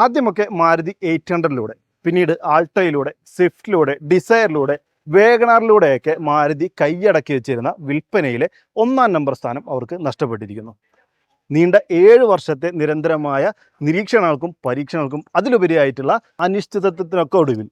ആദ്യമൊക്കെ മാരുതി എയ്റ്റ് ഹൺഡ്രഡിലൂടെ പിന്നീട് ആൾട്ടയിലൂടെ സ്വിഫ്റ്റിലൂടെ ഡിസയറിലൂടെ വേഗണാറിലൂടെയൊക്കെ മാരുതി കൈയടക്കി വെച്ചിരുന്ന വിൽപ്പനയിലെ ഒന്നാം നമ്പർ സ്ഥാനം അവർക്ക് നഷ്ടപ്പെട്ടിരിക്കുന്നു. നീണ്ട ഏഴ് വർഷത്തെ നിരന്തരമായ നിരീക്ഷണങ്ങൾക്കും പരീക്ഷണങ്ങൾക്കും അതിലുപരിയായിട്ടുള്ള അനിശ്ചിതത്വത്തിനൊക്കെ ഒടുവിൽ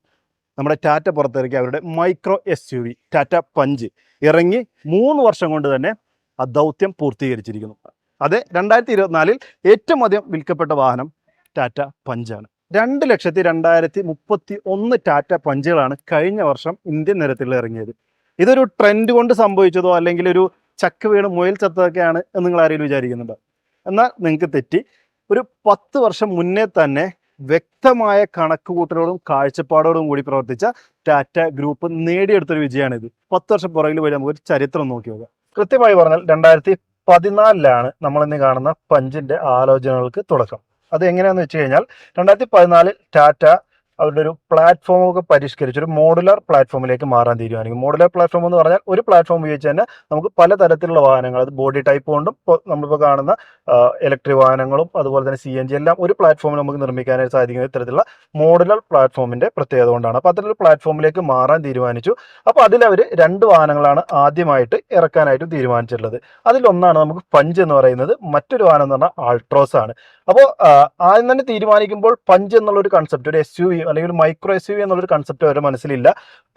നമ്മുടെ ടാറ്റ പുറത്തിറക്കിയ അവരുടെ micro S U V Tata Punch ഇറങ്ങി മൂന്ന് വർഷം കൊണ്ട് തന്നെ ആ ദൗത്യം പൂർത്തീകരിച്ചിരിക്കുന്നു. അതെ രണ്ടായിരത്തി ഇരുപത്തിനാലിൽ ഏറ്റവും അധികം വിൽക്കപ്പെട്ട വാഹനം ടാറ്റ പഞ്ചാണ്. രണ്ട് ലക്ഷത്തി രണ്ടായിരത്തി മുപ്പത്തി ഒന്ന് ടാറ്റ പഞ്ചുകളാണ് കഴിഞ്ഞ വർഷം ഇന്ത്യൻ നിരത്തിൽ ഇറങ്ങിയത്. ഇതൊരു ട്രെൻഡ് കൊണ്ട് സംഭവിച്ചതോ അല്ലെങ്കിൽ ഒരു ചക്ക വീണ് മുയൽ ചത്തതൊക്കെയാണ് എന്ന് നിങ്ങൾ ആരെങ്കിലും വിചാരിക്കുന്നുണ്ടോ? എന്നാൽ നിങ്ങൾക്ക് തെറ്റി. ഒരു പത്ത് വർഷം മുന്നേ തന്നെ വ്യക്തമായ കണക്കുകൂട്ടലോടും കാഴ്ചപ്പാടോടും കൂടി പ്രവർത്തിച്ച ടാറ്റ ഗ്രൂപ്പ് നേടിയെടുത്തൊരു വിജയമാണിത്. പത്ത് വർഷം പുറകിൽ പോയി നമുക്ക് ചരിത്രം നോക്കി നോക്കാം. കൃത്യമായി പറഞ്ഞാൽ രണ്ടായിരത്തി പതിനാലിലാണ് നമ്മൾ ഇന്ന് കാണുന്ന പഞ്ചിന്റെ ആലോചനകൾക്ക് തുടക്കം. അത് എങ്ങനെയാണെന്ന് വെച്ച് കഴിഞ്ഞാൽ രണ്ടായിരത്തി പതിനാലിൽ ടാറ്റ അവരുടെ ഒരു പ്ലാറ്റ്ഫോം ഒക്കെ പരിഷ്കരിച്ച് ഒരു മോഡുലാർ പ്ലാറ്റ്ഫോമിലേക്ക് മാറാൻ തീരുമാനിക്കും. മോഡുലാർ പ്ലാറ്റ്ഫോം എന്ന് പറഞ്ഞാൽ ഒരു പ്ലാറ്റ്ഫോം ഉപയോഗിച്ച് തന്നെ നമുക്ക് പലതരത്തിലുള്ള വാഹനങ്ങൾ അത് ബോഡി ടൈപ്പ് കൊണ്ടും നമ്മളിപ്പോൾ കാണുന്ന ഇലക്ട്രിക് വാഹനങ്ങളും അതുപോലെ തന്നെ സി എൻ ജി എല്ലാം ഒരു പ്ലാറ്റ്ഫോമിൽ നമുക്ക് നിർമ്മിക്കാനായിട്ട് സാധിക്കുന്ന ഇത്തരത്തിലുള്ള മോഡുലാർ പ്ലാറ്റ്ഫോമിന്റെ പ്രത്യേകത കൊണ്ടാണ്. അപ്പോൾ അത്തരത്തിലൊരു പ്ലാറ്റ്ഫോമിലേക്ക് മാറാൻ തീരുമാനിച്ചു. അപ്പോൾ അതിൽ അവർ രണ്ട് വാഹനങ്ങളാണ് ആദ്യമായിട്ട് ഇറക്കാനായിട്ട് തീരുമാനിച്ചിട്ടുള്ളത്. അതിലൊന്നാണ് നമുക്ക് പഞ്ച് എന്ന് പറയുന്നത്. മറ്റൊരു വാഹനം എന്ന് പറഞ്ഞാൽ ആൾട്രോസ് ആണ്. അപ്പോൾ ആദ്യം തന്നെ തീരുമാനിക്കുമ്പോൾ പഞ്ച് എന്നുള്ള ഒരു കൺസെപ്റ്റ് ഒരു എസ് യു വി അല്ലെങ്കിൽ ഒരു മൈക്രോ എസ് യു വി എന്നുള്ളൊരു കൺസെപ്റ്റ് അവരുടെ മനസ്സിലില്ല.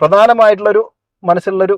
പ്രധാനമായിട്ടുള്ള ഒരു മനസ്സിലുള്ളൊരു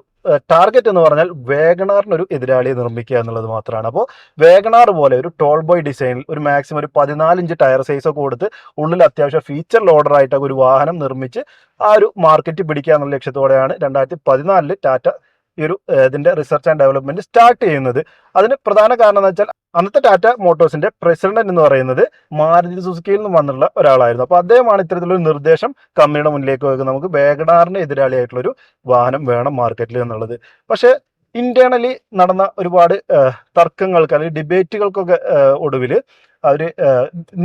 ടാർഗറ്റ് എന്ന് പറഞ്ഞാൽ വേഗണാറിനൊരു എതിരാളിയെ നിർമ്മിക്കുക എന്നുള്ളത് മാത്രമാണ്. അപ്പോൾ വേഗണാർ പോലെ ഒരു ടോൾ ബോയ് ഡിസൈനിൽ ഒരു മാക്സിമം ഒരു പതിനാലിഞ്ച് ടയർ സൈസ് ഒക്കെ കൊടുത്ത് ഉള്ളിൽ അത്യാവശ്യം ഫീച്ചർ ലോഡർ ആയിട്ടൊക്കെ ഒരു വാഹനം നിർമ്മിച്ച് ആ ഒരു മാർക്കറ്റ് പിടിക്കുക എന്നുള്ള ലക്ഷ്യത്തോടെയാണ് രണ്ടായിരത്തി പതിനാലിൽ ടാറ്റ ഈ ഒരു ഇതിന്റെ റിസർച്ച് ആൻഡ് ഡെവലപ്മെന്റ് സ്റ്റാർട്ട് ചെയ്യുന്നത്. അതിന് പ്രധാന കാരണം എന്ന് വെച്ചാൽ അന്നത്തെ ടാറ്റ മോട്ടോഴ്സിന്റെ പ്രസിഡന്റ് എന്ന് പറയുന്നത് മാരുതി സുസുക്കിയിൽ നിന്ന് വന്നിട്ടുള്ള ഒരാളായിരുന്നു. അപ്പോൾ അദ്ദേഹമാണ് ഇത്തരത്തിലൊരു നിർദ്ദേശം കമ്പനിയുടെ മുന്നിലേക്ക് വെക്കുന്നത് നമുക്ക് വേഗണാറിന് എതിരാളിയായിട്ടുള്ള ഒരു വാഹനം വേണം മാർക്കറ്റിൽ എന്നുള്ളത്. പക്ഷേ ഇന്റേണലി നടന്ന ഒരുപാട് തർക്കങ്ങൾക്ക് അല്ലെങ്കിൽ ഡിബേറ്റുകൾക്കൊക്കെ ഒടുവിൽ അവർ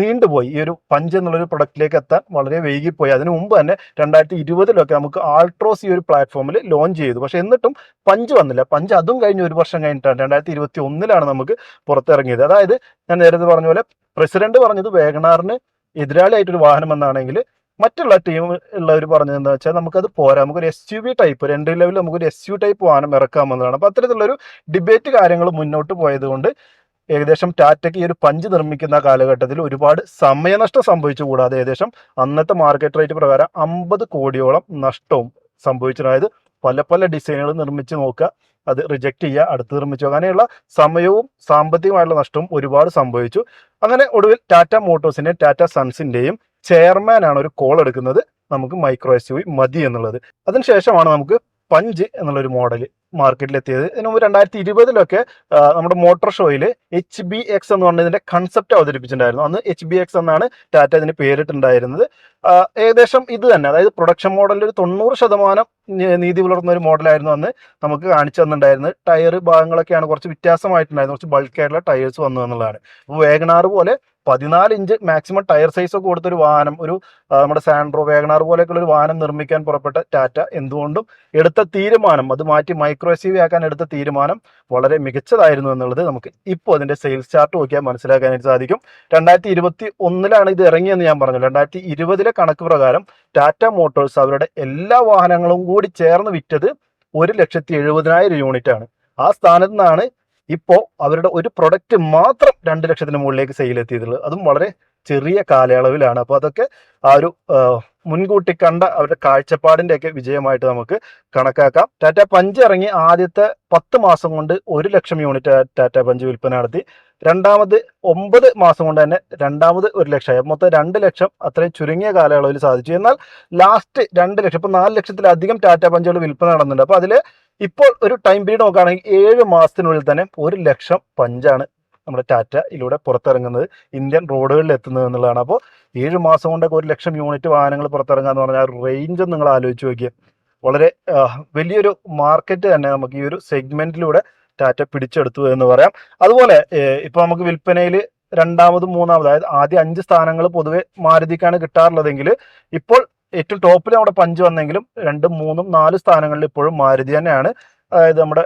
നീണ്ടുപോയി. ഈ ഒരു പഞ്ച് എന്നുള്ളൊരു പ്രൊഡക്റ്റിലേക്ക് എത്താൻ വളരെ വൈകിപ്പോയി. അതിനു മുമ്പ് തന്നെ രണ്ടായിരത്തി ഇരുപതിലൊക്കെ നമുക്ക് ആൾട്രോസ് ഈ ഒരു പ്ലാറ്റ്ഫോമിൽ ലോഞ്ച് ചെയ്തു. പക്ഷേ എന്നിട്ടും പഞ്ച് വന്നില്ല. പഞ്ച് അതും കഴിഞ്ഞ് ഒരു വർഷം കഴിഞ്ഞിട്ടാണ് രണ്ടായിരത്തി ഇരുപത്തി ഒന്നിലാണ് നമുക്ക് പുറത്തിറങ്ങിയത്. അതായത് ഞാൻ നേരത്തെ പറഞ്ഞ പോലെ പ്രസിഡന്റ് പറഞ്ഞത് വേഗണാറിന് എതിരാളിയായിട്ടൊരു വാഹനം എന്നാണെങ്കിൽ മറ്റുള്ള ടീം ഉള്ളവർ പറഞ്ഞത് എന്താ വെച്ചാൽ നമുക്കത് പോരാ. നമുക്കൊരു S U V type entry ലെവലിൽ നമുക്കൊരു എസ് യു ടൈപ്പ് വാഹനം ഇറക്കാമെന്നതാണ് അപ്പോൾ അത്തരത്തിലുള്ളൊരു ഡിബേറ്റ് കാര്യങ്ങൾ മുന്നോട്ട് പോയത് കൊണ്ട് ഏകദേശം ടാറ്റയ്ക്ക് ഈ ഒരു പഞ്ച് നിർമ്മിക്കുന്ന കാലഘട്ടത്തിൽ ഒരുപാട് സമയനഷ്ടം സംഭവിച്ചു കൂടാതെ ഏകദേശം അന്നത്തെ മാർക്കറ്റ് റേറ്റ് പ്രകാരം അമ്പത് കോടിയോളം നഷ്ടവും സംഭവിച്ചതായത് പല പല ഡിസൈനുകൾ നിർമ്മിച്ച് നോക്കുക അത് റിജക്റ്റ് ചെയ്യുക അടുത്ത് നിർമ്മിച്ചു അങ്ങനെയുള്ള സമയവും സാമ്പത്തികമായുള്ള നഷ്ടവും ഒരുപാട് സംഭവിച്ചു. അങ്ങനെ ഒടുവിൽ ടാറ്റ മോട്ടോഴ്സിന്റെയും ടാറ്റ സൺസിന്റെയും ചെയർമാനാണ് ഒരു കോൾ എടുക്കുന്നത്. നമുക്ക് മൈക്രോ എസ് യു മതി എന്നുള്ളത്. അതിനുശേഷമാണ് നമുക്ക് പഞ്ച് എന്നുള്ളൊരു മോഡൽ മാർക്കറ്റിൽ എത്തിയത് ഇതിനു മുമ്പ് രണ്ടായിരത്തി ഇരുപതിലൊക്കെ നമ്മുടെ മോട്ടോർ ഷോയിൽ എച്ച് ബി എക്സ് എന്ന് പറഞ്ഞതിന്റെ കൺസെപ്റ്റ് അവതരിപ്പിച്ചിട്ടുണ്ടായിരുന്നു. അന്ന് എച്ച് ബി എക്സ് എന്നാണ് ടാറ്റ ഇതിന് പേരിട്ടുണ്ടായിരുന്നത് ഏകദേശം ഇത് തന്നെ. അതായത് പ്രൊഡക്ഷൻ മോഡലിൽ ഒരു തൊണ്ണൂറ് ശതമാനം നീതി പുലർത്തുന്ന ഒരു മോഡലായിരുന്നു അന്ന് നമുക്ക് കാണിച്ചു തന്നിട്ടുണ്ടായിരുന്നത്. ടയർ ഭാഗങ്ങളൊക്കെയാണ് കുറച്ച് വ്യത്യാസമായിട്ടുണ്ടായിരുന്നത്. കുറച്ച് ബൾക്കായിട്ടുള്ള ടയേഴ്സ് വന്നു എന്നുള്ളതാണ്. അപ്പോൾ വേഗനാർ പോലെ പതിനാല് ഇഞ്ച് മാക്സിമം ടയർ സൈസ് ഒക്കെ കൊടുത്തൊരു വാഹനം ഒരു നമ്മുടെ സാൻഡ്രോ വേഗനാർ പോലെയൊക്കെയുള്ള ഒരു വാഹനം നിർമ്മിക്കാൻ പുറപ്പെട്ട ടാറ്റ എന്തുകൊണ്ടും എടുത്ത തീരുമാനം അത് മാറ്റി മൈക്രോ എസ് ആക്കാൻ എടുത്ത തീരുമാനം വളരെ മികച്ചതായിരുന്നു എന്നുള്ളത് നമുക്ക് ഇപ്പോൾ അതിന്റെ സെയിൽസ് ചാർട്ട് നോക്കിയാൽ മനസ്സിലാക്കാനായിട്ട് സാധിക്കും. രണ്ടായിരത്തി ഇരുപത്തി ഒന്നിലാണ് ഇത് ഇറങ്ങിയെന്ന് ഞാൻ പറഞ്ഞു. രണ്ടായിരത്തി ഇരുപതിലെ കണക്ക് പ്രകാരം ടാറ്റ മോട്ടോഴ്സ് അവരുടെ എല്ലാ വാഹനങ്ങളും കൂടി ചേർന്ന് വിറ്റത് ഒരു ലക്ഷത്തി എഴുപതിനായിരം യൂണിറ്റ് ആണ്. ആ സ്ഥാനത്ത് നിന്നാണ് ഇപ്പോൾ അവരുടെ ഒരു പ്രൊഡക്റ്റ് മാത്രം രണ്ട് ലക്ഷത്തിന് മുകളിലേക്ക് സെയിൽ എത്തിയിട്ടുള്ളത്. അതും വളരെ ചെറിയ കാലയളവിലാണ്. അപ്പോൾ അതൊക്കെ ആ ഒരു മുൻകൂട്ടി കണ്ട അവരുടെ കാഴ്ചപ്പാടിന്റെ ഒക്കെ വിജയമായിട്ട് നമുക്ക് കണക്കാക്കാം. ടാറ്റ പഞ്ച് ഇറങ്ങി ആദ്യത്തെ പത്ത് മാസം കൊണ്ട് ഒരു ലക്ഷം യൂണിറ്റ് ടാറ്റ പഞ്ച് വിൽപ്പന നടത്തി. രണ്ടാമത് ഒമ്പത് മാസം കൊണ്ട് തന്നെ രണ്ടാമത് ഒരു ലക്ഷമായി. മൊത്തം രണ്ട് ലക്ഷം അത്രയും ചുരുങ്ങിയ കാലയളവിൽ സാധിച്ചു. എന്നാൽ ലാസ്റ്റ് രണ്ട് ലക്ഷം ഇപ്പോൾ നാല് ലക്ഷത്തിലധികം ടാറ്റ പഞ്ചുകൾ വിൽപ്പന നടന്നുണ്ട് അപ്പോൾ അതിൽ ഇപ്പോൾ ഒരു ടൈം പീരീഡ് നോക്കുകയാണെങ്കിൽ ഏഴ് മാസത്തിനുള്ളിൽ തന്നെ ഒരു ലക്ഷം പഞ്ചാണ് നമ്മുടെ ടാറ്റ ഇതിലൂടെ പുറത്തിറങ്ങുന്നത്. ഇന്ത്യൻ റോഡുകളിൽ എത്തുന്നത് എന്നുള്ളതാണ്. അപ്പോൾ ഏഴ് മാസം കൊണ്ടൊക്കെ ഒരു ലക്ഷം യൂണിറ്റ് വാഹനങ്ങൾ പുറത്തിറങ്ങുക എന്ന് പറഞ്ഞാൽ റേഞ്ച് നിങ്ങൾ ആലോചിച്ച് നോക്കിയ. വളരെ വലിയൊരു മാർക്കറ്റ് തന്നെ നമുക്ക് ഈ ഒരു സെഗ്മെന്റിലൂടെ ടാറ്റ പിടിച്ചെടുത്തു എന്ന് പറയാം. അതുപോലെ ഇപ്പൊ നമുക്ക് വിൽപ്പനയിൽ രണ്ടാമതും മൂന്നാമത് അതായത് ആദ്യ അഞ്ച് സ്ഥാനങ്ങൾ പൊതുവെ മാരുതിക്കാണ് കിട്ടാറുള്ളതെങ്കിൽ ഇപ്പോൾ ഏറ്റവും ടോപ്പിൽ നമ്മുടെ പഞ്ച് വന്നെങ്കിലും രണ്ടും മൂന്നും നാല് സ്ഥാനങ്ങളിൽ ഇപ്പോഴും മാരുതി തന്നെയാണ്. അതായത് നമ്മുടെ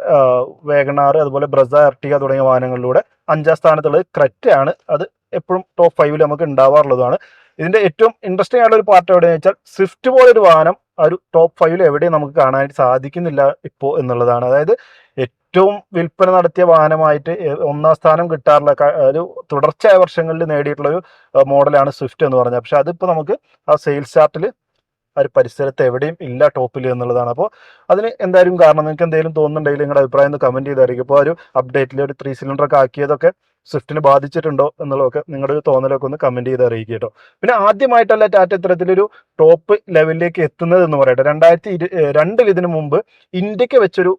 വേഗണാർ അതുപോലെ ബ്രസ എർട്ടിക തുടങ്ങിയ വാഹനങ്ങളിലൂടെ അഞ്ചാം സ്ഥാനത്തുള്ളത് ക്രെറ്റ ആണ് അത് എപ്പോഴും ടോപ്പ് ഫൈവിൽ നമുക്ക് ഉണ്ടാവാറുള്ളതാണ്. ഇതിന്റെ ഏറ്റവും ഇൻട്രസ്റ്റിംഗ് ആയിട്ടുള്ള ഒരു പാർട്ട് എവിടെയെന്ന് വെച്ചാൽ സ്വിഫ്റ്റ് പോലൊരു വാഹനം ആ ഒരു ടോപ്പ് ഫൈവിൽ എവിടെയും നമുക്ക് കാണാനായിട്ട് സാധിക്കുന്നില്ല ഇപ്പോൾ എന്നുള്ളതാണ്. അതായത് ഏറ്റവും വിൽപ്പന നടത്തിയ വാഹനമായിട്ട് ഒന്നാം സ്ഥാനം കിട്ടാറുള്ള ഒരു തുടർച്ചയായ വർഷങ്ങളിൽ നേടിയിട്ടുള്ള ഒരു മോഡലാണ് സ്വിഫ്റ്റ് എന്ന് പറഞ്ഞാൽ പക്ഷെ അതിപ്പോൾ നമുക്ക് ആ സെയിൽസ് ചാർട്ടിൽ ഒരു പരിസരത്ത് എവിടെയും ഇല്ല ടോപ്പിൽ എന്നുള്ളതാണ്. അപ്പോൾ അതിന് എന്തായാലും കാരണം നിങ്ങൾക്ക് എന്തെങ്കിലും തോന്നുന്നുണ്ടെങ്കിൽ നിങ്ങളുടെ അഭിപ്രായം ഒന്ന് കമന്റ് ചെയ്തായിരിക്കും. ഇപ്പോൾ ഒരു അപ്ഡേറ്റിൽ ഒരു ത്രീ സിലിണ്ടർ ഒക്കെ ആക്കിയതൊക്കെ സ്വിഫ്റ്റിന് ബാധിച്ചിട്ടുണ്ടോ എന്നുള്ളതൊക്കെ നിങ്ങളുടെ ഒരു തോന്നലൊക്കെ ഒന്ന് കമന്റ് ചെയ്ത് അറിയിക്കുക കേട്ടോ. പിന്നെ ആദ്യമായിട്ടല്ല ടാറ്റ ഇത്തരത്തിലൊരു ടോപ്പ് ലെവലിലേക്ക് എത്തുന്നത് എന്ന് പറയട്ടെ. രണ്ടായിരത്തി ഇരു രണ്ടിൽ ഇതിനു മുമ്പ് ഇന്ത്യയ്ക്ക് വെച്ചൊരു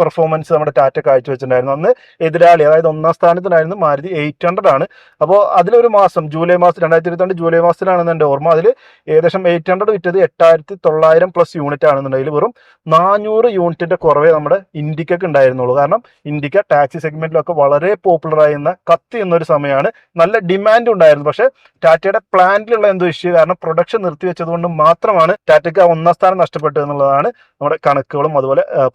പെർഫോമൻസ് നമ്മുടെ ടാറ്റ കാഴ്ചവെച്ചിട്ടുണ്ടായിരുന്നു അന്ന് എതിരാളി അതായത് ഒന്നാം സ്ഥാനത്തിനായിരുന്നു മാരുതി എയ്റ്റ് ഹൺഡ്രഡ് ആണ്. അപ്പോൾ അതിലൊരു മാസം ജൂലൈ മാസം രണ്ടായിരത്തി ഇരുപത്തിരണ്ട് ജൂലൈ മാസത്തിലാണെന്ന് എന്റെ ഓർമ്മ. അതിൽ ഏകദേശം എയ്റ്റ് ഹൺഡ്രഡ് വിറ്റത് എട്ടായിരത്തി തൊള്ളായിരം പ്ലസ് യൂണിറ്റ് ആണെന്നുണ്ടെങ്കിൽ വെറും നാനൂറ് യൂണിറ്റിന്റെ കുറവേ നമ്മുടെ ഇന്ത്യക്കൊക്കെ ഉണ്ടായിരുന്നുള്ളൂ. കാരണം ഇന്ത്യക്ക ടാക്സി സെഗ്മെന്റിലൊക്കെ വളരെ പോപ്പുലർ ആയിരുന്ന കത്തി എന്നൊരു സമയമാണ്. നല്ല ഡിമാൻഡ് ഉണ്ടായിരുന്നു. പക്ഷേ ടാറ്റയുടെ പ്ലാന്റിലുള്ള എന്തോ ഇഷ്യൂ കാരണം പ്രൊഡക്ഷൻ നിർത്തിവെച്ചതുകൊണ്ട് മാത്രമാണ് ടാറ്റയ്ക്ക് ആ ഒന്നാം സ്ഥാനം നഷ്ടപ്പെട്ടത് എന്നുള്ളതാണ് നമ്മുടെ കണക്കുകളും. അതുപോലെ ആ,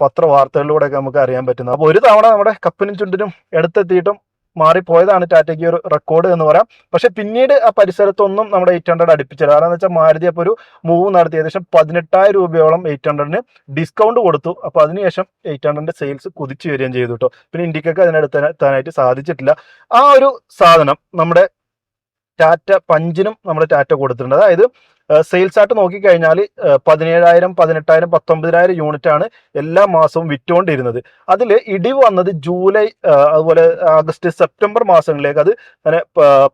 പത്രവാർത്തകളിലൂടെയൊക്കെ നമുക്ക് അറിയാൻ പറ്റുന്നത്. അപ്പോൾ ഒരു തവണ നമ്മുടെ കപ്പിനും ചുണ്ടിനും എടുത്തെത്തിയിട്ടും മാറിപ്പോയതാണ് ടാറ്റയ്ക്ക് ഒരു റെക്കോർഡ് എന്ന് പറയാം. പക്ഷെ പിന്നീട് ആ പരിസരത്തൊന്നും നമ്മുടെ എയ്റ്റ് ഹൺഡ്രഡ് അടുപ്പിച്ചില്ല. കാരണം എന്ന് വെച്ചാൽ മാരുതി അപ്പോൾ ഒരു മൂവ് നടത്തി. ഏകദേശം പതിനെട്ടായിരം രൂപയോളം എയ്റ്റ് ഹൺഡ്രഡിന് ഡിസ്കൗണ്ട് കൊടുത്തു. അപ്പോൾ അതിനുശേഷം എയ്റ്റ് ഹൺഡ്രഡിന്റെ സെയിൽസ് കുതിച്ചു വരികയും ചെയ്തു കേട്ടോ. പിന്നെ ഇന്ത്യക്കൊക്കെ അതിനടുത്ത് എത്താനായിട്ട് സാധിച്ചിട്ടില്ല. ആ ഒരു സാധനം നമ്മുടെ ടാറ്റ പഞ്ചിനും നമ്മുടെ ടാറ്റ കൊടുത്തിട്ടുണ്ട്. അതായത് സെയിൽസ് ആയിട്ട് നോക്കിക്കഴിഞ്ഞാൽ പതിനേഴായിരം പതിനെട്ടായിരം പത്തൊമ്പതിനായിരം യൂണിറ്റ് ആണ് എല്ലാ മാസവും വിറ്റുകൊണ്ടിരുന്നത് അതിൽ ഇടിവ് വന്നത് ജൂലൈ അതുപോലെ ആഗസ്റ്റ് സെപ്റ്റംബർ മാസങ്ങളിലേക്ക് അത് അങ്ങനെ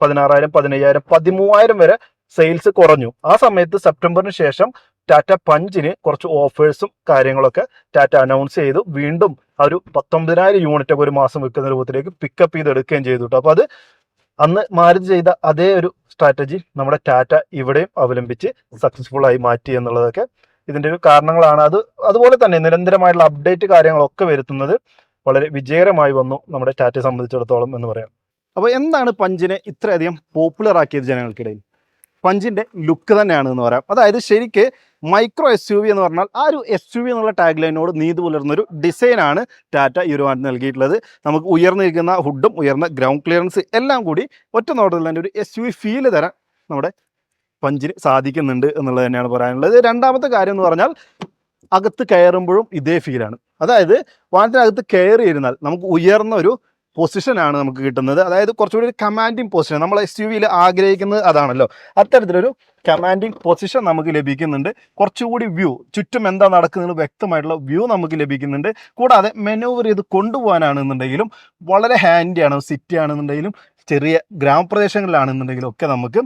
പതിനാറായിരം പതിനയ്യായിരം പതിമൂവായിരം വരെ സെയിൽസ് കുറഞ്ഞു. ആ സമയത്ത് സെപ്റ്റംബറിന് ശേഷം ടാറ്റ പഞ്ചിന് കുറച്ച് ഓഫേഴ്സും കാര്യങ്ങളൊക്കെ ടാറ്റ അനൗൺസ് ചെയ്തു. വീണ്ടും ആ ഒരു പത്തൊമ്പതിനായിരം യൂണിറ്റ് ഒക്കെ ഒരു മാസം വിൽക്കുന്ന രൂപത്തിലേക്ക് പിക്കപ്പ് ചെയ്ത് എടുക്കുകയും ചെയ്തു കേട്ടോ അപ്പൊ അത് അന്ന് മാരുതി ചെയ്ത അതേ ഒരു സ്ട്രാറ്റജി നമ്മുടെ ടാറ്റ ഇവിടെയും അവലംബിച്ച് സക്സസ്ഫുൾ ആയി മാറ്റി എന്നുള്ളതൊക്കെ ഇതിന്റെ ഒരു കാരണങ്ങളാണ്. അത് അതുപോലെ തന്നെ നിരന്തരമായിട്ടുള്ള അപ്ഡേറ്റ് കാര്യങ്ങളൊക്കെ വരുത്തുന്നത് വളരെ വിജയകരമായി വന്നു നമ്മുടെ ടാറ്റയെ സംബന്ധിച്ചിടത്തോളം എന്ന് പറയാം. അപ്പോൾ എന്താണ് പഞ്ചിനെ ഇത്രയധികം പോപ്പുലർ ആക്കിയത് ജനങ്ങൾക്കിടയിൽ? പഞ്ചിന്റെ ലുക്ക് തന്നെയാണ് എന്ന് പറയാം. അതായത് ശരിക്ക് മൈക്രോ എസ് യു വി എന്ന് പറഞ്ഞാൽ ആ ഒരു എസ് യു വി എന്നുള്ള ടാഗ് ലൈനോട് നീതി പുലർന്ന ഒരു ഡിസൈനാണ് ടാറ്റ വാഹനത്തിന് നൽകിയിട്ടുള്ളത്. നമുക്ക് ഉയർന്നിരിക്കുന്ന ഹുഡും ഉയർന്ന ഗ്രൗണ്ട് ക്ലിയറൻസ് എല്ലാം കൂടി ഒറ്റ നോട്ടത്തിൽ തന്നെ ഒരു എസ് യു വി ഫീൽ തരാൻ നമ്മുടെ പഞ്ചിന് സാധിക്കുന്നുണ്ട് എന്നുള്ളത് തന്നെയാണ് പറയാനുള്ളത്. രണ്ടാമത്തെ കാര്യം എന്ന് പറഞ്ഞാൽ അകത്ത് കയറുമ്പോഴും ഇതേ ഫീലാണ് അതായത് വാഹനത്തിനകത്ത് കയറി ഇരുന്നാൽ നമുക്ക് ഉയർന്ന ഒരു പൊസിഷനാണ് നമുക്ക് കിട്ടുന്നത്. അതായത് കുറച്ചുകൂടി ഒരു കമാൻഡിങ് പൊസിഷൻ നമ്മൾ എസ് യു വിയിൽ ആഗ്രഹിക്കുന്നത് അതാണല്ലോ. അത്തരത്തിലൊരു കമാൻഡിങ് പൊസിഷൻ നമുക്ക് ലഭിക്കുന്നുണ്ട്. കുറച്ചുകൂടി വ്യൂ ചുറ്റും എന്താ നടക്കുന്നത് വ്യക്തമായിട്ടുള്ള വ്യൂ നമുക്ക് ലഭിക്കുന്നുണ്ട്. കൂടാതെ മെനൂവർ ചെയ്ത് കൊണ്ടുപോകാനാണെന്നുണ്ടെങ്കിലും വളരെ ഹാൻഡിയാണ് സിറ്റി ആണെന്നുണ്ടെങ്കിലും ചെറിയ ഗ്രാമപ്രദേശങ്ങളിലാണെന്നുണ്ടെങ്കിലും ഒക്കെ നമുക്ക്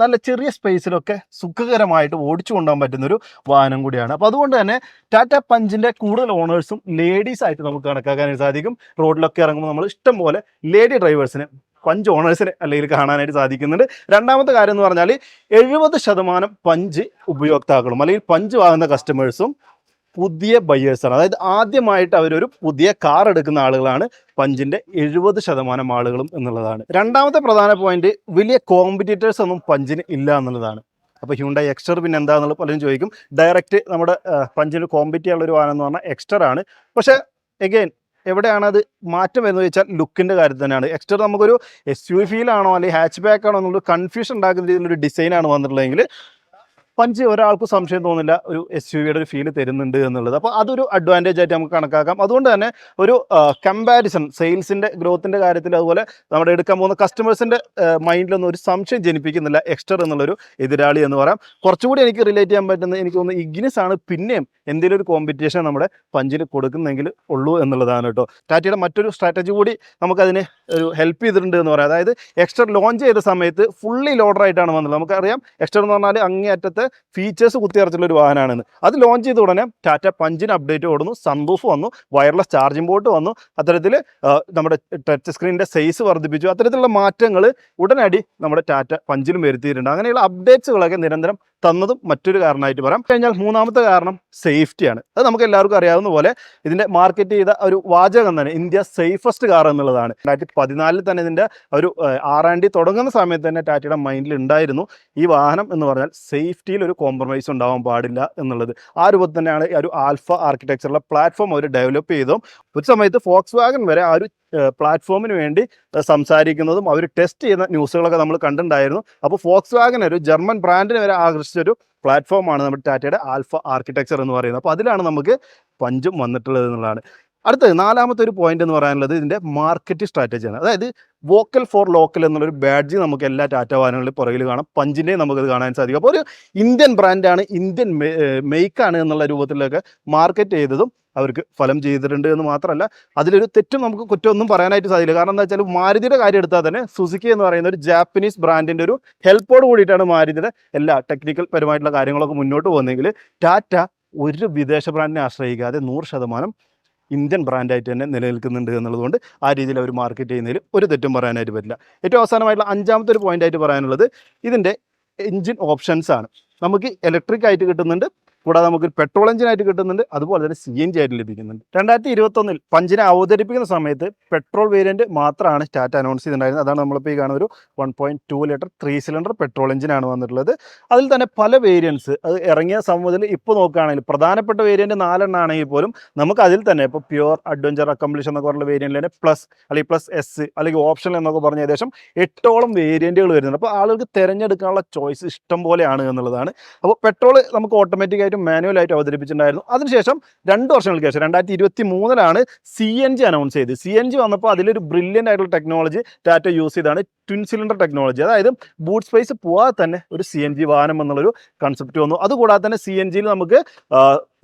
നല്ല ചെറിയ സ്പേസിലൊക്കെ സുഖകരമായിട്ട് ഓടിച്ചു കൊണ്ടുപോകാൻ പറ്റുന്ന ഒരു വാഹനം കൂടിയാണ്. അപ്പോൾ അതുകൊണ്ട് തന്നെ ടാറ്റ പഞ്ചിന്റെ കൂടുതൽ ഓണേഴ്സും ലേഡീസ് ആയിട്ട് നമുക്ക് കണക്കാക്കാൻ സാധിക്കും. റോഡിലൊക്കെ ഇറങ്ങുമ്പോൾ നമ്മൾ ഇഷ്ടം പോലെ ലേഡി ഡ്രൈവേഴ്സിനെ പഞ്ച് ഓണേഴ്സിനെ അല്ലെങ്കിൽ കാണാനായിട്ട് സാധിക്കുന്നുണ്ട്. രണ്ടാമത്തെ കാര്യം എന്ന് പറഞ്ഞാൽ എഴുപത് ശതമാനം പഞ്ച് ഉപയോക്താക്കളും അല്ലെങ്കിൽ പഞ്ച് വാങ്ങുന്ന കസ്റ്റമേഴ്സും പുതിയ ബയ്യേഴ്സാണ് അതായത് ആദ്യമായിട്ട് അവരൊരു പുതിയ കാർ എടുക്കുന്ന ആളുകളാണ് പഞ്ചിന്റെ എഴുപത് ശതമാനം ആളുകളും എന്നുള്ളതാണ്. രണ്ടാമത്തെ പ്രധാന പോയിന്റ് വലിയ കോമ്പറ്റീറ്റേഴ്സ് ഒന്നും പഞ്ചിന് ഇല്ല എന്നുള്ളതാണ്. അപ്പോൾ ഹ്യൂണ്ടായി എക്സ്റ്റർ പിന്നെ എന്താണെന്നുള്ള പലരും ചോദിക്കും. ഡയറക്റ്റ് നമ്മുടെ പഞ്ചിന് കോമ്പറ്റ് ചെയ്യാനുള്ള ഒരു വാഹനം എന്ന് പറഞ്ഞാൽ എക്സ്റ്റർ ആണ്. പക്ഷേ എഗെയിൻ എവിടെയാണ് അത് മാറ്റം വരുന്നത് വെച്ചാൽ ലുക്കിന്റെ കാര്യത്തിൽ തന്നെയാണ്. എക്സ്റ്റർ നമുക്കൊരു എസ് യു ഫീലാണോ അല്ലെങ്കിൽ ഹാച്ച് ബാക്ക് ആണോ എന്നുള്ള കൺഫ്യൂഷൻ ഉണ്ടാക്കുന്ന രീതിയിലൊരു ഡിസൈനാണ് വന്നിട്ടുള്ളതെങ്കിൽ പഞ്ച് ഒരാൾക്കും സംശയം തോന്നില്ല ഒരു എസ് യു വിയുടെ ഒരു ഫീൽ തരുന്നുണ്ട് എന്നുള്ളത്. അപ്പോൾ അതൊരു അഡ്വാന്റേജ് ആയിട്ട് നമുക്ക് കണക്കാക്കാം. അതുകൊണ്ട് തന്നെ ഒരു കമ്പാരിസൺ സെയിൽസിന്റെ ഗ്രോത്തിന്റെ കാര്യത്തിൽ അതുപോലെ നമ്മുടെ എടുക്കാൻ പോകുന്ന കസ്റ്റമേഴ്സിന്റെ മൈൻഡിലൊന്നും ഒരു സംശയം ജനിപ്പിക്കുന്നില്ല. എക്സ്റ്റർ എന്നുള്ളൊരു എതിരാളി എന്ന് പറയാം. കുറച്ചുകൂടി എനിക്ക് റിലേറ്റ് ചെയ്യാൻ പറ്റുന്നത് എനിക്ക് തോന്നുന്നു ഇഗ്നിസ് ആണ് പിന്നെയും എന്തെങ്കിലും ഒരു കോമ്പറ്റീഷൻ നമ്മുടെ പഞ്ചിന് കൊടുക്കുന്നെങ്കിൽ ഉള്ളൂ എന്നുള്ളതാണ് കേട്ടോ. ടാറ്റയുടെ മറ്റൊരു സ്ട്രാറ്റജി കൂടി നമുക്കതിന് ഒരു ഹെൽപ്പ് ചെയ്തിട്ടുണ്ട് എന്ന് പറയാം. അതായത് എക്സ്റ്റർ ലോഞ്ച് ചെയ്ത സമയത്ത് ഫുള്ളി ലോഡറായിട്ടാണ് വന്നത്. നമുക്കറിയാം എക്സ്റ്റർ എന്ന് പറഞ്ഞാൽ അങ്ങേയറ്റത്തെ ഫീച്ചേഴ്സ് കുത്തിയറച്ചുള്ള ഒരു വാഹനമാണെന്ന്. അത് ലോഞ്ച് ചെയ്ത ഉടനെ ടാറ്റ പഞ്ചിന് അപ്ഡേറ്റ് കൊടുന്നു സന്തോഷ് വന്നു വയർലെസ് ചാർജിംഗ് പോർട്ട് വന്നു. അത്തരത്തിൽ നമ്മുടെ ടച്ച് സ്ക്രീനിന്റെ സൈസ് വർദ്ധിപ്പിച്ചു. അത്തരത്തിലുള്ള മാറ്റങ്ങൾ ഉടനടി നമ്മുടെ ടാറ്റ പഞ്ചിലും വരുത്തിയിട്ടുണ്ട്. അങ്ങനെയുള്ള അപ്ഡേറ്റ്സുകളൊക്കെ നിരന്തരം തന്നതും മറ്റൊരു കാരണമായിട്ട് പറയാം. കഴിഞ്ഞാൽ മൂന്നാമത്തെ കാരണം സേഫ്റ്റിയാണ്. അത് നമുക്ക് എല്ലാവർക്കും അറിയാവുന്ന പോലെ ഇതിന്റെ മാർക്കറ്റ് ചെയ്ത ഒരു വാചകം തന്നെ ഇന്ത്യ സേഫസ്റ്റ് കാർ എന്നുള്ളതാണ്. രണ്ടായിരത്തി പതിനാലിൽ തന്നെ ഇതിന്റെ ഒരു ആറാണ്ടി തുടങ്ങുന്ന സമയത്ത് തന്നെ ടാറ്റയുടെ മൈൻഡിൽ ഉണ്ടായിരുന്നു ഈ വാഹനം എന്ന് പറഞ്ഞാൽ സേഫ്റ്റിയിൽ ഒരു കോംപ്രമൈസ് ഉണ്ടാവാൻ പാടില്ല എന്നുള്ളത്. ആ രൂപത്തിൽ തന്നെയാണ് ഒരു ആൽഫ ആർക്കിടെക്ചറുള്ള പ്ലാറ്റ്ഫോം അവർ ഡെവലപ്പ് ചെയ്തതും ഒരു സമയത്ത് ഫോക്സ് വാഗൻ വരെ ആ ഒരു പ്ലാറ്റ്ഫോമിന് വേണ്ടി സംസാരിക്കുന്നതും അവർ ടെസ്റ്റ് ചെയ്യുന്ന ന്യൂസുകളൊക്കെ നമ്മൾ കണ്ടിട്ടുണ്ടായിരുന്നു. അപ്പോൾ ഫോക്സ് വാഗൻ ഒരു ജർമ്മൻ ബ്രാൻഡിനെ വരെ ആകർഷിച്ചൊരു പ്ലാറ്റ്ഫോമാണ് നമ്മുടെ ടാറ്റയുടെ ആൽഫ ആർക്കിടെക്ചർ എന്ന് പറയുന്നത്. അപ്പോൾ അതിലാണ് നമുക്ക് പഞ്ചും വന്നിട്ടുള്ളത് എന്നുള്ളതാണ്. അടുത്തത് നാലാമത്തെ ഒരു പോയിന്റ് എന്ന് പറയാനുള്ളത് ഇതിന്റെ മാർക്കറ്റ് സ്ട്രാറ്റജിയാണ് അതായത് വോക്കൽ ഫോർ ലോക്കൽ എന്നുള്ളൊരു ബാഡ്ജ് നമുക്ക് എല്ലാ ടാറ്റ വാഹനങ്ങളിൽ പുറകിൽ കാണാം. പഞ്ചിന്റെയും നമുക്കത് കാണാൻ സാധിക്കും. അപ്പോൾ ഒരു ഇന്ത്യൻ ബ്രാൻഡാണ് ഇന്ത്യൻ മെയ്ക്കാണ് എന്നുള്ള രൂപത്തിലൊക്കെ മാർക്കറ്റ് ചെയ്തതും അവർക്ക് ഫലം ചെയ്തിട്ടുണ്ട് എന്ന് മാത്രമല്ല അതിലൊരു തെറ്റും നമുക്ക് കുറ്റമൊന്നും പറയാനായിട്ട് സാധിക്കില്ല. കാരണം എന്താ വെച്ചാൽ മാരുതിയുടെ കാര്യം എടുത്താൽ തന്നെ സുസുക്കി എന്ന് പറയുന്ന ഒരു ജാപ്പനീസ് ബ്രാൻഡിന്റെ ഒരു ഹെൽപ്പോട് കൂടിയിട്ടാണ് മാരുതിയുടെ എല്ലാ ടെക്നിക്കൽ പരമായിട്ടുള്ള കാര്യങ്ങളൊക്കെ മുന്നോട്ട് പോകുന്നതെങ്കിൽ ടാറ്റ ഒരു വിദേശ ബ്രാൻഡിനെ ആശ്രയിക്കാതെ നൂറ് ശതമാനം ഇന്ത്യൻ ബ്രാൻഡായിട്ട് തന്നെ നിലനിൽക്കുന്നുണ്ട് എന്നുള്ളതുകൊണ്ട് ആ രീതിയിൽ അവർ മാർക്കറ്റ് ചെയ്യുന്നതിൽ ഒരു തെറ്റും പറയാനായിട്ട് പറ്റില്ല. ഏറ്റവും അവസാനമായിട്ടുള്ള അഞ്ചാമത്തെ ഒരു പോയിന്റ് ആയിട്ട് പറയാനുള്ളത് ഇതിന്റെ എഞ്ചിൻ ഓപ്ഷൻസ് ആണ്. നമുക്ക് ഇലക്ട്രിക് ആയിട്ട് കിട്ടുന്നുണ്ട് കൂടാതെ നമുക്ക് പെട്രോൾ എഞ്ചിൻ ആയിട്ട് കിട്ടുന്നുണ്ട്. അതുപോലെ തന്നെ സി എൻ ജി ആയിട്ട് ലഭിക്കുന്നുണ്ട്. രണ്ടായിരത്തി ഇരുപത്തൊന്നിൽ പഞ്ചിനെ അവതരിപ്പിക്കുന്ന സമയത്ത് പെട്രോൾ വേരിയന്റ് മാത്രമാണ് ടാറ്റ അനൗൺസ് ചെയ്തിട്ടുണ്ടായിരുന്നത്. അതാണ് നമ്മളിപ്പോൾ ഈ കാണുന്ന ഒരു one point two litre three cylinder petrol എഞ്ചിനാണ് വന്നിട്ടുള്ളത്. അതിൽ തന്നെ പല വേരിയൻസ് അത് ഇറങ്ങിയ സമൂഹത്തിൽ ഇപ്പോൾ നോക്കുകയാണെങ്കിൽ പ്രധാനപ്പെട്ട വേരിയന്റ് നാലെണ്ണം ആണെങ്കിൽ പോലും നമുക്ക് അതിൽ തന്നെ ഇപ്പോൾ പ്യുവർ അഡ്വഞ്ചർ അക്കംപ്ലിഷ് എന്നൊക്കെ പറഞ്ഞ വേരിയന്റിൽ തന്നെ പ്ലസ് അല്ലെങ്കിൽ പ്ലസ് എസ് അല്ലെങ്കിൽ ഓപ്ഷൻ എന്നൊക്കെ പറഞ്ഞ ഏകദേശം എട്ടോളം വേരിയന്റുകൾ വരുന്നുണ്ട്. അപ്പോൾ ആളുകൾക്ക് തിരഞ്ഞെടുക്കാനുള്ള ചോയ്സ് ഇഷ്ടം പോലെയാണ് എന്നുള്ളതാണ്. അപ്പോൾ പെട്രോൾ നമുക്ക് ഓട്ടോമാറ്റിക് ആയിട്ടും മാനുവൽ ആയിട്ട് അവതരിപ്പിച്ചിട്ടുണ്ടായിരുന്നു. അതിനുശേഷം രണ്ട് വർഷങ്ങൾക്ക് ശേഷം രണ്ടായിരത്തി ഇരുപത്തി മൂന്നിലാണ് സി എൻ ജി അനൗൺസ് ചെയ്ത്. സി എൻ ജി വന്നപ്പോൾ അതിലൊരു ബ്രില്യന്റ് ആയിട്ടുള്ള ടെക്നോളജി ടാറ്റ യൂസ് ചെയ്താണ്. ട്വിൻ സിലിണ്ടർ ടെക്നോളജി അതായത് ബൂട്ട് സ്പേസ് പോവാതെ തന്നെ ഒരു സി എൻ ജി വാഹനം എന്നുള്ളൊരു കൺസെപ്റ്റ് വന്നു. അതുകൂടാതെ തന്നെ സി എൻ ജിയിൽ നമുക്ക്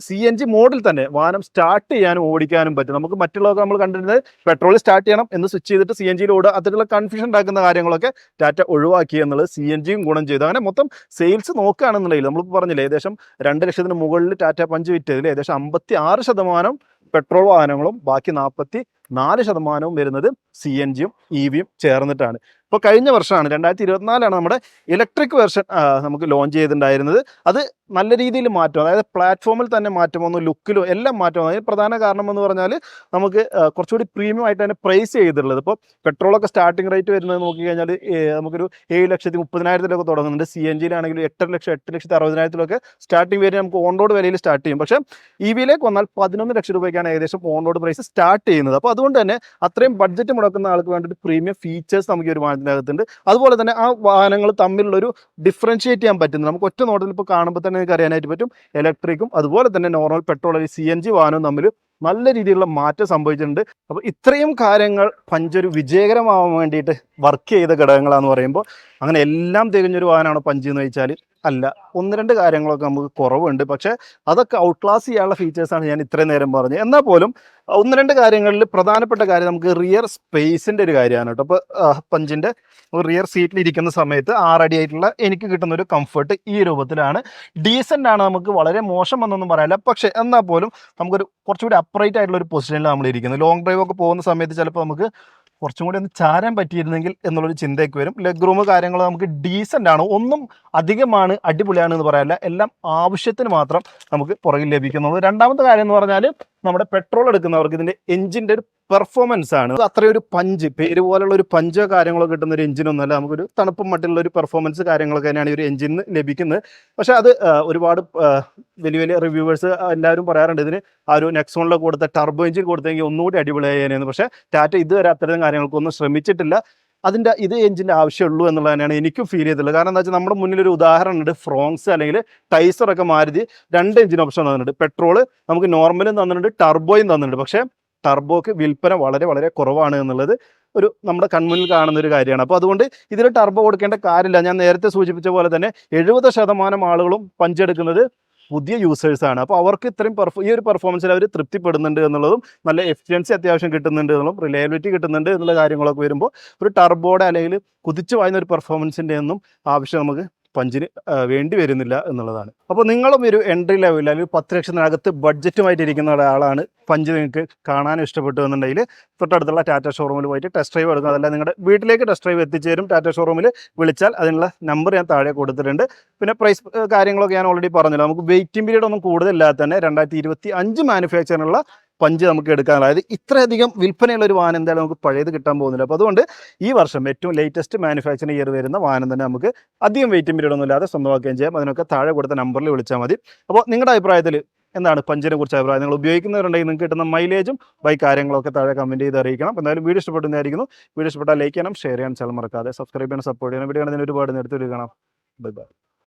സി എൻ ജി മോഡിൽ തന്നെ വാഹനം സ്റ്റാർട്ട് ചെയ്യാനും ഓടിക്കാനും പറ്റും. നമുക്ക് മറ്റുള്ളതൊക്കെ നമ്മൾ കണ്ടിരുന്നത് പെട്രോൾ സ്റ്റാർട്ട് ചെയ്യണം എന്ന് സ്വിച്ച് ചെയ്തിട്ട് സി എൻ ജിയിൽ ഓടുക. അത്തരത്തിലുള്ള കൺഫ്യൂഷൻ ഉണ്ടാക്കുന്ന കാര്യങ്ങളൊക്കെ ടാറ്റ ഒഴിവാക്കി എന്നുള്ളത് സി എൻ ജിയും ഗുണം ചെയ്തു. അങ്ങനെ മൊത്തം സെയിൽസ് നോക്കുകയാണെന്നുണ്ടെങ്കിൽ നമ്മളിപ്പോൾ പറഞ്ഞില്ലേ ഏകദേശം രണ്ട് ലക്ഷത്തിന് മുകളിൽ ടാറ്റ പഞ്ച് വിറ്റതിൽ ഏകദേശം അമ്പത്തി ആറ് ശതമാനം പെട്രോൾ വാഹനങ്ങളും ബാക്കി നാൽപ്പത്തി നാല് ശതമാനവും വരുന്നത് സി എൻ ജിയും ഇ വിയും ചേർന്നിട്ടാണ്. ഇപ്പോൾ കഴിഞ്ഞ വർഷമാണ് രണ്ടായിരത്തി ഇരുപത്തിനാലാണ് നമ്മുടെ ഇലക്ട്രിക് വെർഷൻ നമുക്ക് ലോഞ്ച് ചെയ്തിട്ടുണ്ടായിരുന്നത്. അത് നല്ല രീതിയിൽ മാറ്റം അതായത് പ്ലാറ്റ്ഫോമിൽ തന്നെ മാറ്റം വന്നു ലുക്കിലും എല്ലാം മാറ്റം വന്നു. അതിന് പ്രധാന കാരണം എന്ന് പറഞ്ഞാൽ നമുക്ക് കുറച്ചുകൂടി പ്രീമിയം ആയിട്ട് തന്നെ പ്രൈസ് ചെയ്തിട്ടുള്ളത്. ഇപ്പോൾ പെട്രോളൊക്കെ സ്റ്റാർട്ടിംഗ് റേറ്റ് വരുന്നത് നോക്കി കഴിഞ്ഞാൽ നമുക്കൊരു ഏഴ് ലക്ഷത്തി മുപ്പതിനായിരത്തിലൊക്കെ തുടങ്ങുന്നുണ്ട് സി എൻ ജിയിലാണെങ്കിൽ എട്ടര ലക്ഷം എട്ട് ലക്ഷത്തി അറുപതിനായിരത്തിലൊക്കെ സ്റ്റാർട്ടിംഗ് വരെ നമുക്ക് ഓൺ റോഡ് വിലയിൽ സ്റ്റാർട്ട് ചെയ്യും. പക്ഷേ ഇ വിയിലേക്ക് വന്നാൽ പതിനൊന്ന് ലക്ഷം രൂപയ്ക്കാണ് ഏകദേശം ഓൺ റോഡ് പ്രൈസ് സ്റ്റാർട്ട് ചെയ്യുന്നത്. അപ്പോൾ അതുകൊണ്ട് തന്നെ അത്രയും ബഡ്ജറ്റ് മുടക്കുന്ന ആൾക്ക് വേണ്ടിയിട്ട് പ്രീമിയം ഫീച്ചേഴ്സ് നമുക്ക് ഒരു വാഹനത്തിനകത്തുണ്ട് അതുപോലെ തന്നെ ആ വാഹനങ്ങൾ തമ്മിലുള്ള ഒരു ഡിഫറൻഷിയേറ്റ് ചെയ്യാൻ പറ്റുന്നത് നമുക്ക് ഒറ്റ നോട്ടിൽ ഇപ്പോൾ കാണുമ്പോൾ തന്നെ നിങ്ങൾക്ക് അറിയാനായിട്ട് പറ്റും. ഇലക്ട്രിക്കും അതുപോലെ തന്നെ നോർമൽ പെട്രോൾ അല്ലെങ്കിൽ സി എൻ ജി വാഹനവും തമ്മിൽ നല്ല രീതിയിലുള്ള മാറ്റം സംഭവിച്ചിട്ടുണ്ട്. അപ്പോൾ ഇത്രയും കാര്യങ്ങൾ പഞ്ചൊരു വിജയകരമാവാൻ വേണ്ടിയിട്ട് വർക്ക് ചെയ്ത ഘടകങ്ങളാണെന്ന് പറയുമ്പോൾ അങ്ങനെ എല്ലാം തികഞ്ഞൊരു വാഹനമാണ് പഞ്ച് എന്ന് വെച്ചാൽ അല്ല ഒന്ന് രണ്ട് കാര്യങ്ങളൊക്കെ നമുക്ക് കുറവുണ്ട്. പക്ഷേ അതൊക്കെ ഔട്ട് ഔട്ട്ക്ലാസ് ചെയ്യാനുള്ള ഫീച്ചേഴ്സാണ് ഞാൻ ഇത്രയും നേരം പറഞ്ഞത്. എന്നാൽ പോലും ഒന്ന് രണ്ട് കാര്യങ്ങളിൽ പ്രധാനപ്പെട്ട കാര്യം നമുക്ക് റിയർ സ്പേസിന്റെ ഒരു കാര്യമാണ് കേട്ടോ. അപ്പോൾ പഞ്ചിന്റെ റിയർ സീറ്റിൽ ഇരിക്കുന്ന സമയത്ത് ആറടി ആയിട്ടുള്ള എനിക്ക് കിട്ടുന്ന ഒരു കംഫർട്ട് ഈ രൂപത്തിലാണ്. ഡീസന്റ് ആണ് നമുക്ക് വളരെ മോശം എന്നൊന്നും പറയാനില്ല. പക്ഷേ എന്നാൽ പോലും നമുക്കൊരു കുറച്ചുകൂടി അപ്രൈറ്റ് ആയിട്ടുള്ള ഒരു പൊസിഷനിൽ നമ്മൾ ഇരിക്കുന്നത് ലോങ് ഡ്രൈവ് ഒക്കെ പോകുന്ന സമയത്ത് ചിലപ്പോൾ നമുക്ക് കുറച്ചും കൂടി ഒന്ന് ചാരാൻ പറ്റിയിരുന്നെങ്കിൽ എന്നുള്ളൊരു ചിന്തയൊക്കെ വരും. ലെഗ് റൂം കാര്യങ്ങൾ നമുക്ക് ഡീസന്റ് ആണ്. ഒന്നും അധികമാണ് അടിപൊളിയാണ് എന്ന് പറയാനില്ല. എല്ലാം ആവശ്യത്തിന് മാത്രം നമുക്ക് പുറകിൽ ലഭിക്കുന്നത്. രണ്ടാമത്തെ കാര്യം എന്ന് പറഞ്ഞാൽ നമ്മുടെ പെട്രോൾ എടുക്കുന്നവർക്ക് ഇതിന്റെ എഞ്ചിന്റെ ഒരു പെർഫോമൻസ് ആണ്. അത് അത്രയും ഒരു പഞ്ച് പേര് പോലുള്ള ഒരു പഞ്ചോ കാര്യങ്ങളോ കിട്ടുന്ന ഒരു എഞ്ചിനൊന്നുമല്ല നമുക്കൊരു തണുപ്പും മട്ടിലുള്ള ഒരു പെർഫോമൻസ് കാര്യങ്ങളൊക്കെ തന്നെയാണ് ഈ ഒരു എഞ്ചിന് ലഭിക്കുന്നത്. പക്ഷെ അത് ഒരുപാട് വലിയ വലിയ റിവ്യൂവേഴ്സ് എല്ലാവരും പറയാറുണ്ട് ഇതിന് ആ ഒരു നെക്സോണിലൊക്കെ കൊടുത്ത ടർബോ എഞ്ചിൻ കൊടുത്തെങ്കിൽ ഒന്നുകൂടി അടിപൊളിയായിരുന്നു പക്ഷെ ടാറ്റ ഇതുവരെ അത്തരം കാര്യങ്ങൾക്കൊന്നും ശ്രമിച്ചിട്ടില്ല. അതിന്റെ ഇത് എഞ്ചിന്റെ ആവശ്യമുള്ളൂ എന്നുള്ളത് തന്നെയാണ് എനിക്കും ഫീൽ ചെയ്തിട്ടുള്ളത്. കാരണം എന്താ വെച്ചാൽ നമ്മുടെ മുന്നിൽ ഒരു ഉദാഹരണം ഉണ്ട്. ഫ്രോങ്സ് അല്ലെങ്കിൽ ടൈസറൊക്കെ മാരുതി രണ്ട് എഞ്ചിൻ ഓപ്ഷൻ തന്നിട്ടുണ്ട്. പെട്രോൾ നമുക്ക് നോർമലും തന്നിട്ടുണ്ട് ടർബോയും തന്നിട്ടുണ്ട്. പക്ഷേ ടർബോക്ക് വിൽപ്പന വളരെ വളരെ കുറവാണ് എന്നുള്ളത് ഒരു നമ്മുടെ കൺമുന്നിൽ കാണുന്ന ഒരു കാര്യമാണ്. അപ്പോൾ അതുകൊണ്ട് ഇതിൽ ടർബോ കൊടുക്കേണ്ട കാര്യമില്ല. ഞാൻ നേരത്തെ സൂചിപ്പിച്ച പോലെ തന്നെ എഴുപത് ശതമാനം ആളുകളും പഞ്ചെടുക്കുന്നത് പുതിയ യൂസേഴ്സാണ് അപ്പോൾ അവർക്ക് ഇത്രയും പെർഫോ ഈ ഒരു പെർഫോമൻസിൽ അവർ തൃപ്തിപ്പെടുന്നുണ്ട് എന്നുള്ളതും നല്ല എഫിഷ്യൻസി അത്യാവശ്യം കിട്ടുന്നുണ്ട് എന്നുള്ളതും റിലയബിലിറ്റി കിട്ടുന്നുണ്ട് എന്നുള്ള കാര്യങ്ങളൊക്കെ വരുമ്പോൾ ഒരു ടർബോയുടെ അല്ലെങ്കിൽ കുതിച്ചു വായുന്ന ഒരു പെർഫോമൻസിന്റെ ഒന്നും ആവശ്യം നമുക്ക് പഞ്ചിന് വേണ്ടി വരുന്നില്ല എന്നുള്ളതാണ്. അപ്പോൾ നിങ്ങളും ഒരു എൻട്രി ലെവലിൽ അല്ലെങ്കിൽ പത്ത് ലക്ഷത്തിനകത്ത് ബഡ്ജറ്റുമായിട്ട് ഇരിക്കുന്ന ഒരാളാണ് പഞ്ച് നിങ്ങൾക്ക് കാണാൻ ഇഷ്ടപ്പെട്ടു എന്നുണ്ടെങ്കിൽ തൊട്ടടുത്തുള്ള ടാറ്റ ഷോറൂമിൽ പോയിട്ട് ടെസ്റ്റ് ഡ്രൈവ് എടുക്കുക. അതല്ല നിങ്ങളുടെ വീട്ടിലേക്ക് ടെസ്റ്റ് ഡ്രൈവ് എത്തിച്ചേരും. ടാറ്റ ഷോറൂമിൽ വിളിച്ചാൽ അതിനുള്ള നമ്പർ ഞാൻ താഴെ കൊടുത്തിട്ടുണ്ട്. പിന്നെ പ്രൈസ് കാര്യങ്ങളൊക്കെ ഞാൻ ഓൾറെഡി പറഞ്ഞല്ലോ. നമുക്ക് വെയിറ്റിംഗ് പീരീഡ് ഒന്നും കൂടുതലില്ലാതെ തന്നെ രണ്ടായിരത്തി ഇരുപത്തി അഞ്ച് മാനുഫാക്ചറിനുള്ള പഞ്ച് നമുക്ക് എടുക്കാൻ അതായത് ഇത്രയധികം വിൽപ്പനയുള്ള ഒരു വാഹനം എന്തായാലും നമുക്ക് പഴയത് കിട്ടാൻ പോകുന്നില്ല. അപ്പോൾ അതുകൊണ്ട് ഈ വർഷം ഏറ്റവും ലേറ്റസ്റ്റ് മാനുഫാക്ചറിങ് ഇയർ വരുന്ന വാഹനം തന്നെ നമുക്ക് അധികം വെയിറ്റിംഗ് പീരീഡ് ഒന്നും ഇല്ലാതെ സ്വന്തമാക്കുകയും ചെയ്യാം. അതിനൊക്കെ താഴെ കൊടുത്ത നമ്പറിൽ വിളിച്ചാൽ മതി. അപ്പോൾ നിങ്ങളുടെ അഭിപ്രായത്തിൽ എന്താണ് പഞ്ചിനെ കുറിച്ച് അഭിപ്രായം? നിങ്ങൾ ഉപയോഗിക്കുന്നവരുണ്ടെങ്കിൽ നിങ്ങൾക്ക് കിട്ടുന്ന മൈലേജും ബൈക്ക് കാര്യങ്ങളൊക്കെ താഴെ കമന്റ് ചെയ്ത് അറിയിക്കണം. അപ്പോൾ എന്തായാലും വീഡിയോ ഇഷ്ടപ്പെടുന്നതായിരിക്കുന്നു വീഡിയോ ഇഷ്ടപ്പെട്ടാൽ ലൈക്ക് ചെയ്യണം ഷെയർ ചെയ്യാൻ ചില മറക്കാതെ. സബ്സ്ക്രൈബ് ചെയ്യണം സപ്പോർട്ട് ചെയ്യണം. വീഡിയോ കാണുന്നതിന് ഒരുപാട് നേരത്തെ കാണാം ബൈ ബൈ